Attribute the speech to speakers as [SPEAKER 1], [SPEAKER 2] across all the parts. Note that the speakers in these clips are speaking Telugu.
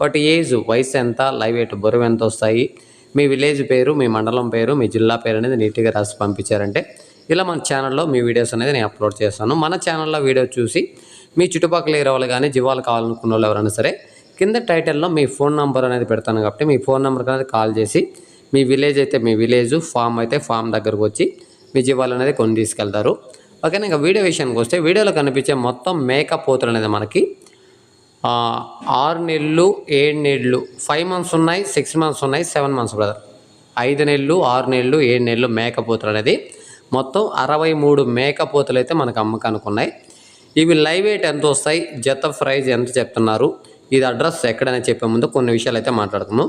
[SPEAKER 1] వాటి ఏజ్ వయసు ఎంత లైవ్ ఎయిట్ బరువు ఎంత వస్తాయి మీ విలేజ్ పేరు మీ మండలం పేరు మీ జిల్లా పేరు అనేది నీట్గా రాసి పంపించారంటే ఇలా మన ఛానల్లో మీ వీడియోస్ అనేది నేను అప్లోడ్ చేస్తాను. మన ఛానల్లో వీడియో చూసి మీ చుట్టుపక్కల ఏరే కానీ జీవాలు కావాలనుకున్న వాళ్ళు ఎవరైనా సరే కింద టైటిల్లో మీ ఫోన్ నెంబర్ అనేది పెడతాను కాబట్టి మీ ఫోన్ నెంబర్కి అనేది కాల్ చేసి మీ విలేజ్ అయితే మీ విలేజ్ ఫామ్ అయితే ఫామ్ దగ్గరకు వచ్చి మీ జీవాలు అనేది కొని తీసుకెళ్తారు. ఓకేనా? ఇంకా వీడియో విషయానికి వస్తే వీడియోలో కనిపించే మొత్తం మేకప్ పోతులు అనేది మనకి ఆరు నెలలు ఏడు నెలలు ఫైవ్ మంత్స్ ఉన్నాయి సిక్స్ మంత్స్ ఉన్నాయి సెవెన్ మంత్స్ బ్రదర్. ఐదు నెలలు ఆరు నెలలు ఏడు నెలలు మేకపోతులు అనేది మొత్తం అరవై మూడు మేకపోతులు అయితే మనకు అమ్మకానికి ఉన్నాయి. ఇవి లైవ్ ఎయిట్ ఎంత వస్తాయి? జత ప్రైజ్ ఎంత చెప్తున్నారు? ఇది అడ్రస్ ఎక్కడైనా చెప్పే ముందు కొన్ని విషయాలు అయితే మాట్లాడుకున్నాం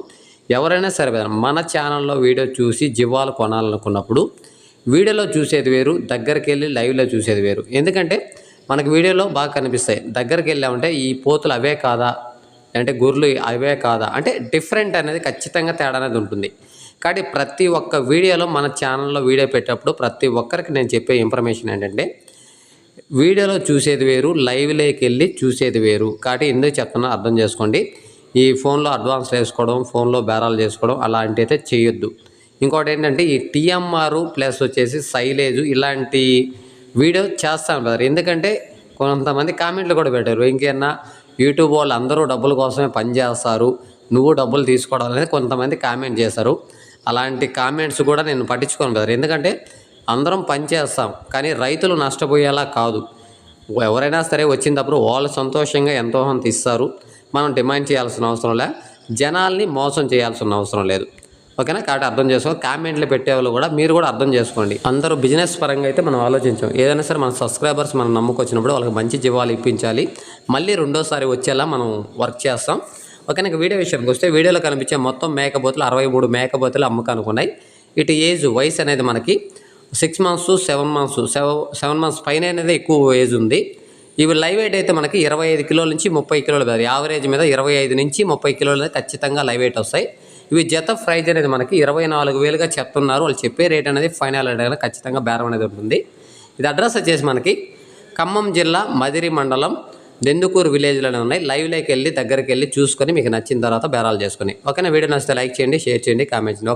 [SPEAKER 1] ఎవరైనా సరే మన ఛానల్లో వీడియో చూసి జీవాలు కొనాలనుకున్నప్పుడు వీడియోలో చూసేది వేరు దగ్గరికి వెళ్ళి లైవ్లో చూసేది వేరు. ఎందుకంటే మనకు వీడియోలో బాగా కనిపిస్తాయి. దగ్గరికి వెళ్ళామంటే ఈ పోతులు అవే కాదా? అంటే గొర్రెలు అవే కాదా? అంటే డిఫరెంట్ అనేది ఖచ్చితంగా తేడా అనేది ఉంటుంది. కాబట్టి ప్రతి ఒక్క వీడియోలో మన ఛానల్లో వీడియో పెట్టేటప్పుడు ప్రతి ఒక్కరికి నేను చెప్పే ఇన్ఫర్మేషన్ ఏంటంటే వీడియోలో చూసేది వేరు లైవ్లోకి వెళ్ళి చూసేది వేరు. కాబట్టి ఎందుకు చెప్తున్నా అర్థం చేసుకోండి. ఈ ఫోన్లో అడ్వాన్స్ వేసుకోవడం ఫోన్లో బేరాలు చేసుకోవడం అలాంటి అయితే చేయొద్దు. ఇంకోటి ఏంటంటే ఈ టీఎంఆర్ ప్లస్ వచ్చేసి సైలేజ్ ఇలాంటి వీడియో చేస్తాను బ్రదర్ ఎందుకంటే కొంతమంది కామెంట్లు కూడా పెట్టారు. ఇంకేనా యూట్యూబ్ వాళ్ళు అందరూ డబ్బుల కోసమే పనిచేస్తారు నువ్వు డబ్బులు తీసుకోవడం అనేది కొంతమంది కామెంట్ చేశారు. అలాంటి కామెంట్స్ కూడా నేను పట్టించుకోను బ్రదర్ ఎందుకంటే అందరం పని చేస్తాం కానీ రైతులు నష్టపోయేలా కాదు. ఎవరైనా సరే వచ్చినప్పుడు వాళ్ళు సంతోషంగా ఎంతో కొంత ఇస్తారు. మనం డిమాండ్ చేయాల్సిన అవసరం లే. జనాల్ని మోసం చేయాల్సిన అవసరం లేదు. ఓకేనా? కాబట్టి అర్థం చేసుకో. కామెంట్లు పెట్టేవాళ్ళు కూడా మీరు కూడా అర్థం చేసుకోండి. అందరూ బిజినెస్ పరంగా అయితే మనం ఆలోచించాం. ఏదైనా సరే మన సబ్స్క్రైబర్స్ మనం నమ్ముకొచ్చినప్పుడు వాళ్ళకి మంచి జీవాలు ఇప్పించాలి. మళ్ళీ రెండోసారి వచ్చేలా మనం వర్క్ చేస్తాం. ఓకే నాకు వీడియో విషయానికి వస్తే వీడియోలో కనిపించే మొత్తం మేకపోతులు అరవై మూడు మేకపోతులు అమ్మకానుకున్నాయి. ఇటు ఏజ్ వయసు అనేది మనకి six months seven months seven seven months పైన అనేది ఎక్కువ ఏజ్ ఉంది. ఇవి లైవ్ వెయిట్ అయితే మనకి ఇరవై ఐదు కిలోల నుంచి ముప్పై కిలోలు కాదు యావరేజ్ మీద ఇరవై ఐదు నుంచి ముప్పై కిలోలు ఖచ్చితంగా లైవ్ వెయిట్ వస్తాయి. ఇవి జత ప్రైజ్ అనేది మనకి ఇరవై నాలుగు వేలుగా చెప్తున్నారు. వాళ్ళు చెప్పే రేట్ అనేది ఫైనల్ అడగల ఖచ్చితంగా బేరం అనేది ఉంటుంది. ఇది అడ్రస్ వచ్చేసి మనకి ఖమ్మం జిల్లా మదిరి మండలం దెందుకూరు విలేజ్లోనే ఉన్నాయి. లైవ్లోకి వెళ్ళి దగ్గరికి వెళ్ళి చూసుకొని మీకు నచ్చిన తర్వాత బేరాలు చేసుకొని. ఓకేనా? వీడియో నచ్చితే లైక్ చేయండి షేర్ చేయండి కామెంట్ చేయండి.